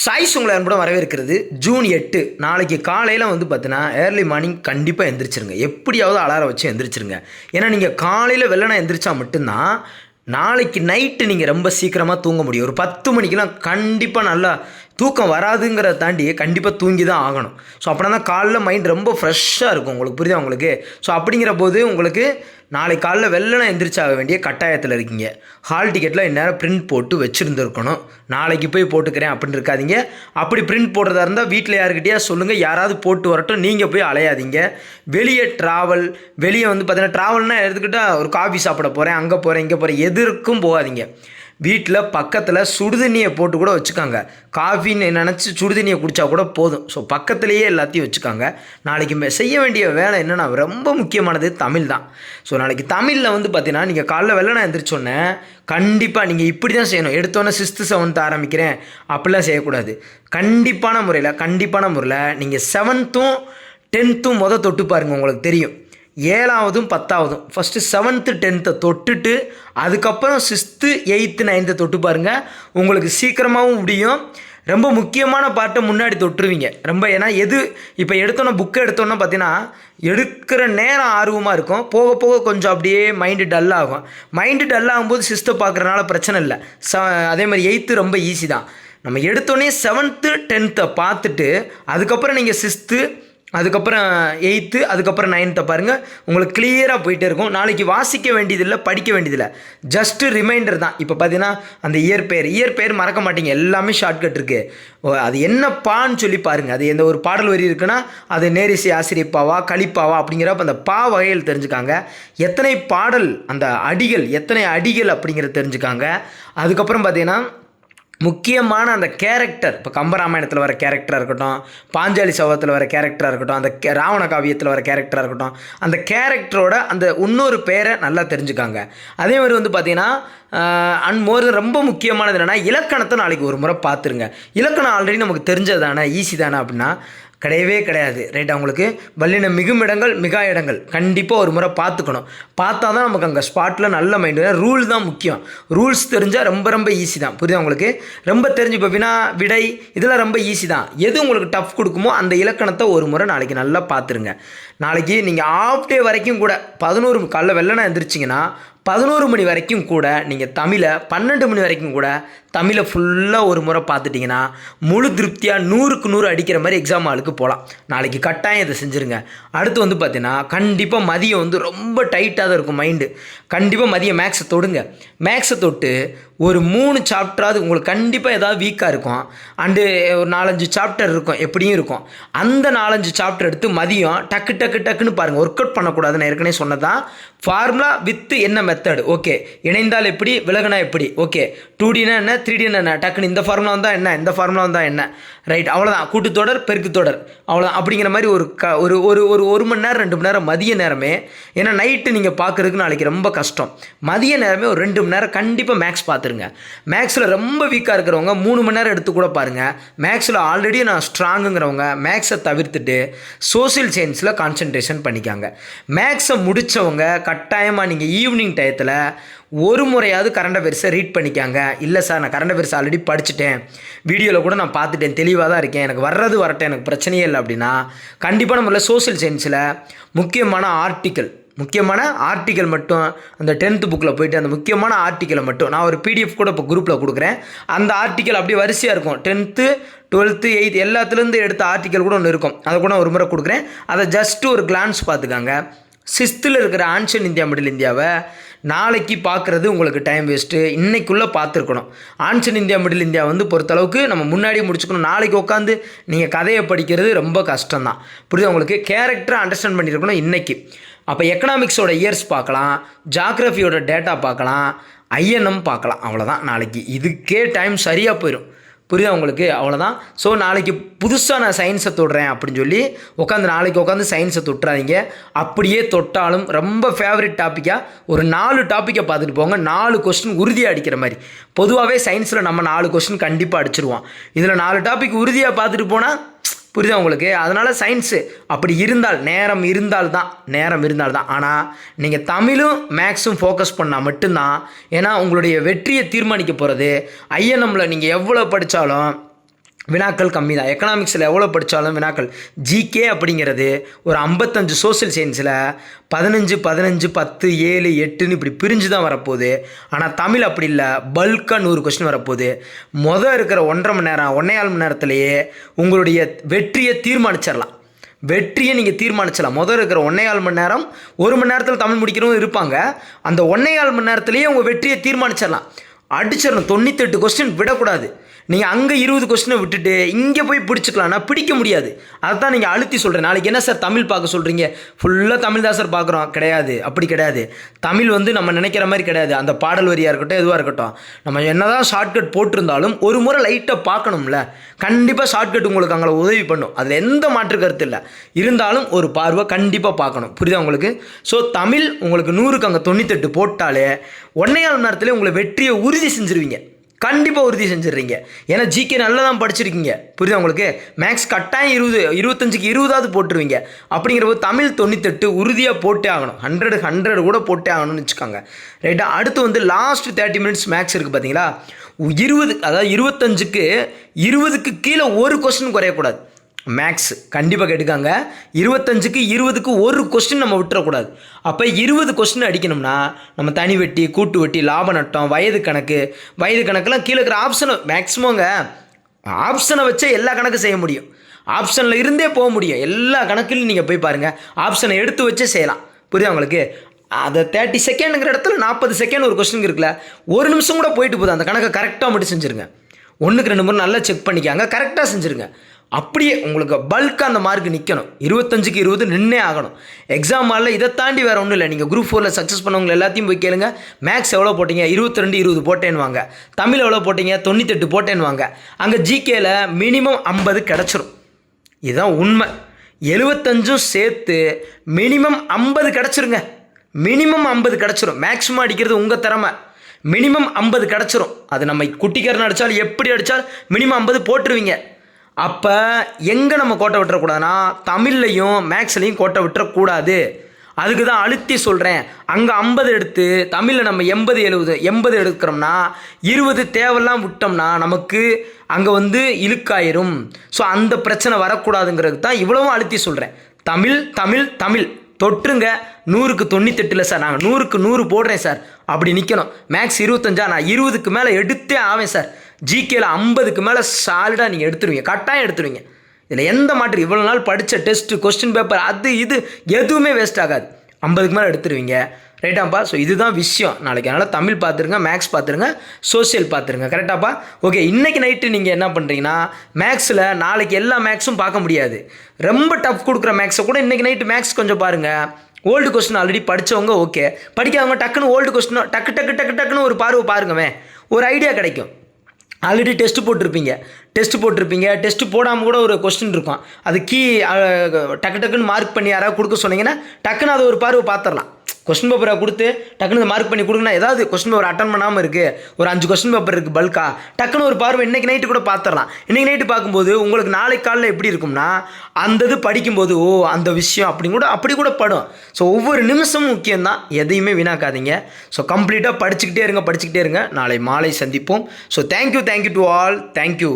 Choice உங்களை அன்புடன் வரவேற்கிறது. ஜூன் எட்டு. நாளைக்கு காலையில் வந்து பார்த்தீங்கன்னா ஏர்லி மார்னிங் கண்டிப்பாக எந்திரிச்சிருங்க. எப்படியாவது அலாரம் வச்சு எந்திரிச்சிருங்க. ஏன்னா நீங்கள் காலையில் வெள்ளனை எந்திரிச்சா மட்டும்தான் நாளைக்கு நைட்டு நீங்கள் ரொம்ப சீக்கிரமாக தூங்க முடியும். ஒரு பத்து மணிக்கெலாம் கண்டிப்பாக நல்லா தூக்கம் வராதுங்கிறத தாண்டி கண்டிப்பாக தூங்கி தான் ஆகணும். ஸோ அப்படின்னா தான் காலைல மைண்ட் ரொம்ப ஃப்ரெஷ்ஷாக இருக்கும் உங்களுக்கு. புரியுதா உங்களுக்கு? ஸோ அப்படிங்கிற போது உங்களுக்கு நாளை காலைல வெள்ளனை எந்திரிச்சாக வேண்டிய கட்டாயத்தில் இருக்கீங்க. ஹால் டிக்கெட்டில் இந்நேரம் பிரிண்ட் போட்டு வச்சுருந்துருக்கணும். நாளைக்கு போய் போட்டுக்கிறேன் அப்படின்னு இருக்காதீங்க. அப்படி பிரிண்ட் போடுறதா இருந்தால் வீட்டில் யாருக்கிட்டேயா சொல்லுங்கள் யாராவது போட்டு வரட்டும். நீங்கள் போய் அலையாதீங்க. வெளியே ட்ராவல் வெளியே வந்து பார்த்தீங்கன்னா ட்ராவல்னால் எடுத்துக்கிட்டால் ஒரு காஃபி சாப்பிட போகிறேன் அங்கே போகிறேன் இங்கே போகிறேன் எதற்கும் போகாதீங்க. வீட்டில் பக்கத்தில் சுடுதண்ணியை போட்டு கூட வச்சுக்காங்க. காஃபின்னு நினச்சி சுடுதண்ணியை குடித்தா கூட போதும். ஸோ பக்கத்துலேயே எல்லாத்தையும் வச்சுக்காங்க. நாளைக்கு மே- செய்ய வேண்டிய வேலை என்னென்னா ரொம்ப முக்கியமானது தமிழ் தான். ஸோ நாளைக்கு தமிழில் வந்து பார்த்தீங்கன்னா நீங்கள் காலைல வெள்ளனை எந்திரிச்சோன்னே கண்டிப்பாக நீங்கள் இப்படி தான் செய்யணும். எடுத்தோன்னே சிஸ்து செவன்த் ஆரம்பிக்கிறேன். அப்படிலாம் செய்யக்கூடாது. கண்டிப்பான முறையில் கண்டிப்பான முறையில் நீங்கள் செவன்த்தும் டென்த்தும் மொதல் தொட்டு பாருங்கள் உங்களுக்கு தெரியும். ஏழாவதும் பத்தாவதும். ஃபஸ்ட்டு செவன்த்து டென்த்தை தொட்டுட்டு அதுக்கப்புறம் சிக்ஸ்த்து எயித்து நைன்த்தை தொட்டு பாருங்கள் உங்களுக்கு சீக்கிரமாகவும் முடியும். ரொம்ப முக்கியமான பாட்டை முன்னாடி தொட்டுருவீங்க. ரொம்ப ஏன்னா எது இப்போ எடுத்தோன்னே புக்கை எடுத்தோன்னே பார்த்தீங்கன்னா எடுக்கிற நேரம் ஆர்வமாக இருக்கும். போக போக கொஞ்சம் அப்படியே மைண்டு டல் ஆகும். மைண்டு டல் ஆகும்போது சிஸ்த்தை பார்க்குறனால பிரச்சனை இல்லை. ச அதே மாதிரி எயித்து ரொம்ப ஈஸி தான். நம்ம எடுத்தோடனே செவன்த்து டென்த்தை பார்த்துட்டு அதுக்கப்புறம் நீங்கள் சிக்ஸ்த்து அதுக்கப்புறம் எயித்து அதுக்கப்புறம் நைன்த்தை பாருங்கள் உங்களுக்கு கிளியராக போயிட்டே இருக்கும். நாளைக்கு வாசிக்க வேண்டியதில்லை படிக்க வேண்டியதில்லை. ஜஸ்ட்டு ரிமைண்டர் தான். இப்போ பார்த்தீங்கன்னா அந்த இயற்பெயர் இயற்பெயர் மறக்க மாட்டீங்க. எல்லாமே ஷார்ட்கட் இருக்குது ஓ, அது என்ன பான்னு சொல்லி பாருங்கள் அது எந்த ஒரு பாடல் வரி இருக்குன்னா அது நேரிசை ஆசிரியப்பாவா கழிப்பாவா அப்படிங்கிறப்ப அந்த பா வகையில் தெரிஞ்சுக்காங்க. எத்தனை பாடல் அந்த அடிகள் எத்தனை அடிகள் அப்படிங்கிறத தெரிஞ்சுக்காங்க. அதுக்கப்புறம் பார்த்தீங்கன்னா முக்கியமான அந்த கேரக்டர் இப்போ கம்பராமாயணத்தில் வர கேரக்டராக இருக்கட்டும் பாஞ்சாலி சபதத்தில் வர கேரக்டராக இருக்கட்டும் அந்த கே- ராவண காவியத்தில் வர கேரக்டராக இருக்கட்டும் அந்த கேரக்டரோட அந்த இன்னொரு பேரை நல்லா தெரிஞ்சுக்காங்க. அதே மாதிரி வந்து பார்த்தீங்கன்னா அண்ட் மோர் ரொம்ப முக்கியமானது என்னென்னா இலக்கணத்தை நாளைக்கு ஒரு முறை பார்த்துருங்க. இலக்கணம் ஆல்ரெடி நமக்கு தெரிஞ்சது தானே ஈஸி தானே அப்படின்னா கிடையவே கிடையாது. ரைட் அவங்களுக்கு வல்லின மிகும் இடங்கள் மிகா இடங்கள். கண்டிப்பாக ஒரு முறை பார்த்துக்கணும். பார்த்தா தான் நமக்கு அங்கே ஸ்பாட்டில் நல்ல மைண்டு ரூல் தான் முக்கியம். ரூல்ஸ் தெரிஞ்சால் ரொம்ப ரொம்ப ஈஸி தான். புரியுதா உங்களுக்கு? ரொம்ப தெரிஞ்சு இப்போ வினா விடை இதெல்லாம் ரொம்ப ஈஸி தான். எது உங்களுக்கு டஃப் கொடுக்குமோ அந்த இலக்கணத்தை ஒரு முறை நாளைக்கு நல்லா பார்த்துருங்க. நாளைக்கு நீங்கள் ஆஃப் டே வரைக்கும் கூட பதினோரு காலைல வெள்ளனா எழுந்திரிச்சிங்கன்னா பதினோரு மணி வரைக்கும் கூட நீங்கள் தமிழை பன்னெண்டு மணி வரைக்கும் கூட தமிழை ஃபுல்லாக ஒரு முறை பார்த்துட்டிங்கன்னா முழு திருப்தியாக நூறுக்கு நூறு அடிக்கிற மாதிரி எக்ஸாம் ஆளுக்கு போகலாம் நாளைக்கு கட்டாயம் இதை செஞ்சுருங்க. அடுத்து வந்து பார்த்தீங்கன்னா கண்டிப்பாக மதியம் வந்து ரொம்ப டைட்டாக தான் இருக்கும் மைண்டு கண்டிப்பாக மதியம் மேக்ஸை தொடுங்க. மேக்ஸை தொட்டு ஒரு மூணு சாப்டராது உங்களுக்கு கண்டிப்பாக ஏதாவது வீக்காக இருக்கும். அண்டு ஒரு நாலஞ்சு சாப்டர் இருக்கும் எப்படியும் இருக்கும். அந்த நாலஞ்சு சாப்டர் எடுத்து மதியம் டக்கு டக்கு டக்குன்னு பாருங்கள் ஒர்க் அவுட் பண்ணக்கூடாதுன்னு ஏற்கனவே சொன்னதான் ஃபார்முலா வித்து என்ன மெத்தட் ஓகே இணைந்தால் எப்படி? விலகுனா எப்படி? ஓகே டூ டினா என்ன? த்ரீ டினா என்ன? டக்குன்னு இந்த ஃபார்முலா வந்தால் என்ன? இந்த ஃபார்முலா வந்தால் என்ன? ரைட் அவ்வளோதான் கூட்டுத்தொடர் பெருக்குத்தொடர். அவ்வளோதான் அப்படிங்கிற மாதிரி ஒரு க ஒரு ஒரு ஒரு ஒரு மணி நேரம் ரெண்டு மணி நேரம் மதிய நேரமே ஏன்னா நைட்டு நீங்கள் பார்க்குறதுக்கு நாளைக்கு ரொம்ப கஷ்டம். மதிய நேரமே ஒரு ரெண்டு மணி நேரம் கண்டிப்பாக மேக்ஸ் பாருங்கள் மேக்ஸில் ரொம்ப வீக்காக இருக்கிறவங்க மூணு மணி நேரம் எடுத்து கூட பாருங்கள் மேக்ஸில் ஆல்ரெடி நான் ஸ்ட்ராங்குங்கிறவங்க மேக்ஸை தவிர்த்துட்டு சோசியல் சயின்ஸில் கான்சென்ட்ரேஷன் பண்ணிக்காங்க. மேக்ஸை முடித்தவங்க கட்டாயமாக நீங்கள் ஈவினிங் டயத்தில் ஒரு முறையாவது கரண்ட் அஃபேர்ஸை ரீட் பண்ணிக்காங்க. இல்லை சார் நான் கரண்ட் அஃபேர்ஸ் ஆல்ரெடி படிச்சுட்டேன். வீடியோவில் கூட நான் பார்த்துட்டேன். தெளிவாக தான் இருக்கேன். எனக்கு வர்றது வரட்டேன் எனக்கு பிரச்சனையே இல்லை அப்படின்னா கண்டிப்பாக நம்மள சோஷியல் சயின்ஸில் முக்கியமான ஆர்டிக்கல் முக்கியமான ஆர்டிக்கல் மட்டும் அந்த டென்த்து புக்கில் போயிட்டு அந்த முக்கியமான ஆர்டிக்கலை மட்டும் நான் ஒரு பிடிஎஃப் கூட இப்போ குரூப்பில் கொடுக்குறேன். அந்த ஆர்டிக்கல் அப்படியே வரிசையாக இருக்கும். டென்த்து டுவெல்த்து எயித் எல்லாத்துலேருந்து எடுத்த ஆர்டிக்கல் கூட ஒன்று இருக்கும். அதை கூட ஒரு முறை கொடுக்குறேன். அதை ஜஸ்ட்டு ஒரு கிளான்ஸ் பார்த்துக்காங்க. சிஸ்த்தில் இருக்கிற ஆன்ஷன் இந்தியா மிடில் இந்தியாவை நாளைக்கு பார்க்குறது உங்களுக்கு டைம் வேஸ்ட்டு இன்றைக்குள்ளே பார்த்துருக்கணும். ஆன்ஷன் இந்தியா மிடில் இந்தியா வந்து பொறுத்தளவுக்கு நம்ம முன்னாடியே முடிச்சுக்கணும். நாளைக்கு உட்காந்து நீங்கள் கதையை படிக்கிறது ரொம்ப கஷ்டம்தான். புரியுது உங்களுக்கு? கேரக்டரை அண்டர்ஸ்டாண்ட் பண்ணியிருக்கணும் இன்றைக்கி அப்போ எக்கனாமிக்ஸோட இயர்ஸ் பார்க்கலாம் ஜாக்ரஃபியோட டேட்டா பார்க்கலாம் ஐஎன்எம் பார்க்கலாம். அவ்வளோதான் நாளைக்கு இதுக்கே டைம் சரியாக போயிடும் புரியுதா உங்களுக்கு? அவ்வளோதான் ஸோ நாளைக்கு புதுசாக நான் சயின்ஸை தொடுறேன் அப்படின்னு சொல்லி உட்காந்து நாளைக்கு உட்காந்து சயின்ஸை தொட்டுறாதீங்க. அப்படியே தொட்டாலும் ரொம்ப ஃபேவரட் டாப்பிக்காக ஒரு நாலு டாப்பிக்கை பார்த்துட்டு போங்க. நாலு கொஸ்டின் உறுதியாக அடிக்கிற மாதிரி. பொதுவாகவே சயின்ஸில் நம்ம நாலு கொஸ்டின் கண்டிப்பாக அடிச்சிருவோம். இதில் நாலு டாபிக் உறுதியாக பார்த்துட்டு போனால் புரியுதா உங்களுக்கு? அதனால் சயின்ஸு அப்படி இருந்தால் நேரம் இருந்தால் தான் நேரம் இருந்தால் தான். ஆனால் நீங்கள் தமிழும் மேக்ஸும் ஃபோக்கஸ் பண்ணால் மட்டும்தான் ஏன்னா உங்களுடைய வெற்றியை தீர்மானிக்க போகிறது ஐஎன்எம்மில் நீங்கள் எவ்வளோ படித்தாலும் வினாக்கள் கம்மி தான் எக்கனாமிக்ஸில் எவ்வளோ படித்தாலும் வினாக்கள். ஜிகே அப்படிங்கிறது ஒரு ஐம்பத்தஞ்சு சோசியல் சயின்ஸில் பதினஞ்சு பதினஞ்சு பத்து ஏழு எட்டுன்னு இப்படி பிரிஞ்சு தான் வரப்போகுது. ஆனால் தமிழ் அப்படி இல்லை. பல்காக நூறு கொஸ்டின் வரப்போகுது. மொதல் இருக்கிற ஒன்றரை மணி நேரம் ஒன்றையால் மணி நேரத்திலேயே உங்களுடைய வெற்றியை தீர்மானிச்சிடலாம். வெற்றியை நீங்கள் தீர்மானிச்சலாம் முதல் இருக்கிற ஒன்றையால் மணி நேரம் ஒரு மணி நேரத்தில் தமிழ் முடிக்கிறவங்க இருப்பாங்க. அந்த ஒன்றையால் மணி நேரத்திலேயே உங்கள் வெற்றியை தீர்மானிச்சிடலாம். அடிச்சிடணும். தொண்ணூத்தெட்டு கொஸ்டின் விடக்கூடாது. நீங்கள் அங்கே இருபது கொஸ்டினை விட்டுட்டு இங்கே போய் பிடிச்சிக்கலாம்னா பிடிக்க முடியாது. அதை தான் நீங்கள் அழுத்தி சொல்கிறேன் நாளைக்கு என்ன சார் தமிழ் பார்க்க சொல்கிறீங்க ஃபுல்லாக தமிழ் தான் சார் பார்க்குறோம். கிடையாது. அப்படி கிடையாது. தமிழ் வந்து நம்ம நினைக்கிற மாதிரி கிடையாது. அந்த பாடல் வரியாக இருக்கட்டும் எதுவாக இருக்கட்டும். நம்ம என்னதான் ஷார்ட்கட் போட்டிருந்தாலும் ஒரு முறை லைட்டாக பார்க்கணும்ல. கண்டிப்பாக ஷார்ட்கட் உங்களுக்கு அங்கே உதவி பண்ணும். அதில் எந்த மாற்று கருத்து இல்லை. இருந்தாலும் ஒரு பார்வை கண்டிப்பாக பார்க்கணும். புரியுதா உங்களுக்கு? ஸோ தமிழ் உங்களுக்கு நூறுக்கு அங்கே தொண்ணூத்தெட்டு போட்டாலே ஒன்றையால் நேரத்தில் உங்களை வெற்றியை உறுதி உறுதி செஞ்சுருவீங்க. கண்டிப்பாக உறுதி செஞ்சிடுறீங்க. ஏன்னா ஜிகே நல்லா தான் படிச்சிருக்கீங்க. புரியுதா உங்களுக்கு? மேக்ஸ் கட்டாயம் இருபது இருபத்தஞ்சுக்கு இருபதாவது போட்டுருவீங்க. அப்படிங்கிறப்போ தமிழ் தொண்ணூத்தெட்டு உறுதியாக போட்டே ஆகணும். ஹண்ட்ரடு ஹண்ட்ரடு கூட போட்டே ஆகணும்னு வச்சுக்கோங்க. ரைட்டா அடுத்து வந்து லாஸ்ட் தேர்ட்டி மினிட்ஸ் மேக்ஸ் இருக்குது பார்த்தீங்களா இருபது அதாவது இருபத்தஞ்சுக்கு இருபதுக்கு கீழே ஒரு கொஸ்டின் குறையக்கூடாது. மேக்ஸ் கண்டிப்பாக கேட்டுக்காங்க. இருபத்தஞ்சுக்கு இருபதுக்கு ஒரு கொஸ்டின் நம்ம விட்டுறக்கூடாது. அப்போ இருபது கொஸ்டின் அடிக்கணும்னா நம்ம தனி வெட்டி கூட்டு வெட்டி லாப நட்டம் வயது கணக்கு வயது கணக்கெல்லாம் கீழே இருக்கிற ஆப்ஷனை மேக்ஸிமங்க ஆப்ஷனை வச்சே எல்லா கணக்கும் செய்ய முடியும். ஆப்ஷனில் இருந்தே போக முடியும். எல்லா கணக்குலையும் நீங்கள் போய் பாருங்கள் ஆப்ஷனை எடுத்து வச்சே செய்யலாம். புரியுதா உங்களுக்கு? அதை தேர்ட்டி செகண்டுங்கிற இடத்துல நாற்பது செகண்ட் ஒரு கொஸ்டின் இருக்குல்ல. ஒரு நிமிஷம் கூட போயிட்டு போதும். அந்த கணக்கை கரெக்டாக மட்டும் செஞ்சுருங்க. ஒன்றுக்கு ரெண்டு முறை நல்லா செக் பண்ணிக்காங்க. கரெக்டாக செஞ்சுருங்க. அப்படியே உங்களுக்கு பல்காக அந்த மார்க் நிற்கணும் இருபத்தஞ்சுக்கு இருபது நின்னே ஆகணும். எக்ஸாம் ஹாலில் இதை தாண்டி வேறு ஒன்றும் இல்லை. நீங்கள் குரூப் ஃபோரில் சக்ஸஸ் பண்ணவங்க எல்லாத்தையும் போய் கேளுங்க. மேக்ஸ் எவ்வளோ போட்டீங்க? இருபத்தி ரெண்டு இருபது போட்டேன்வாங்க தமிழ் எவ்வளோ போட்டீங்க? தொண்ணூத்தெட்டு போட்டேன்வாங்க அங்கே ஜிகேல மினிமம் ஐம்பது கிடச்சிரும். இதுதான் உண்மை. எழுபத்தஞ்சும் சேர்த்து மினிமம் ஐம்பது கிடச்சிருங்க. மினிமம் ஐம்பது கிடச்சிரும். மேக்ஸிமம் அடிக்கிறது உங்கள் திறமை. மினிமம் ஐம்பது கிடச்சிரும். அது நம்ம குட்டிக்காரன் அடித்தாலும் எப்படி அடித்தாலும் மினிமம் ஐம்பது போட்டுருவீங்க. அப்போ எங்கே நம்ம கோட்டை விட்டுறக்கூடாதுன்னா தமிழ்லையும் மேக்ஸ்லையும் கோட்டை விட்டுறக்கூடாது. அதுக்கு தான் அழுத்தி சொல்கிறேன் அங்கே ஐம்பது எடுத்து தமிழில் நம்ம எண்பது எழுபது எண்பது எடுக்கிறோம்னா இருபது தேவையெல்லாம் விட்டோம்னா நமக்கு அங்கே வந்து இழுக்காயிரும். ஸோ அந்த பிரச்சனை வரக்கூடாதுங்கிறது தான் இவ்வளவும் அழுத்தி சொல்கிறேன் தமிழ் தமிழ் தமிழ். தொற்றுங்க நூறுக்கு தொண்ணூத்தெட்டில் சார். நாங்கள் நூறுக்கு நூறு போடுறேன் சார். அப்படி நிற்கணும் மேக்ஸ் இருபத்தஞ்சா நான் இருபதுக்கு மேலே எடுத்தே ஆவேன் சார். ஜிகேல ஐம்பதுக்கு மேலே சாலிடாக நீங்கள் எடுத்துருவீங்க. கட்டாயம் எடுத்துருவீங்க. இதில் எந்த மாற்று இவ்வளோ நாள் படித்த டெஸ்ட்டு கொஸ்டின் பேப்பர் அது இது எதுவுமே வேஸ்ட் ஆகாது. ஐம்பதுக்கு மேலே எடுத்துருவீங்க. ரைட்டாப்பா ஸோ இதுதான் விஷயம். நாளைக்கு அதனால் தமிழ் பார்த்துருங்க மேக்ஸ் பார்த்துருங்க சோஷியல் பார்த்துருங்க கரெக்டாப்பா ஓகே இன்றைக்கி நைட்டு நீங்கள் என்ன பண்ணுறீங்கன்னா மேக்ஸில் நாளைக்கு எல்லா மேக்ஸும் பார்க்க முடியாது. ரொம்ப டஃப் கொடுக்குற மேக்ஸை கூட இன்றைக்கி நைட்டு மேக்ஸ் கொஞ்சம் பாருங்கள் ஓல்டு கொஸ்டின் ஆல்ரெடி படித்தவங்க ஓகே படிக்காதவங்க டக்குன்னு ஓல்டு கொஸ்டின் டக்கு டக்கு டக்கு டக்குன்னு ஒரு பார்வை பாருங்கவே ஒரு ஐடியா கிடைக்கும். ஆல்ரெடி டெஸ்ட் போட்டிருப்பீங்க. டெஸ்ட் போட்டிருப்பீங்க. டெஸ்ட் போடாமல் கூட ஒரு கொஸ்டின் இருக்கும். அது கீ டக்கு டக்குன்னு மார்க் பண்ணி யாராவது கொடுக்க சொன்னீங்கன்னா டக்குன்னு அதை ஒரு பார்வை பார்த்துடலாம். கொஸ்டின் பேப்பரை கொடுத்து டக்குனு மார்க் பண்ணி கொடுங்கன்னா ஏதாவது கொஸ்டின் பேப்பர் அட்டன் பண்ணாமல் இருக்குது ஒரு அஞ்சு கொஸ்டின் பேப்பர் இருக்குது பல்கா டக்குன்னு ஒரு பார்வை இன்றைக்கி நைட்டு கூட பார்த்துடலாம் இன்றைக்கி நைட்டு பார்க்கும்போது உங்களுக்கு நாளைக்கு காலையில் எப்படி இருக்கும்னா அந்த இது படிக்கும்போது ஓ அந்த விஷயம் அப்படின்னு கூட அப்படி கூட படும். ஸோ ஒவ்வொரு நிமிஷமும் முக்கியம்தான். எதையுமே வீணாக்காதீங்க. ஸோ கம்ப்ளீட்டாக படிச்சுக்கிட்டே இருங்க படிச்சுக்கிட்டே இருங்க. நாளை மாலை சந்திப்போம். So thank you thank you to all thank you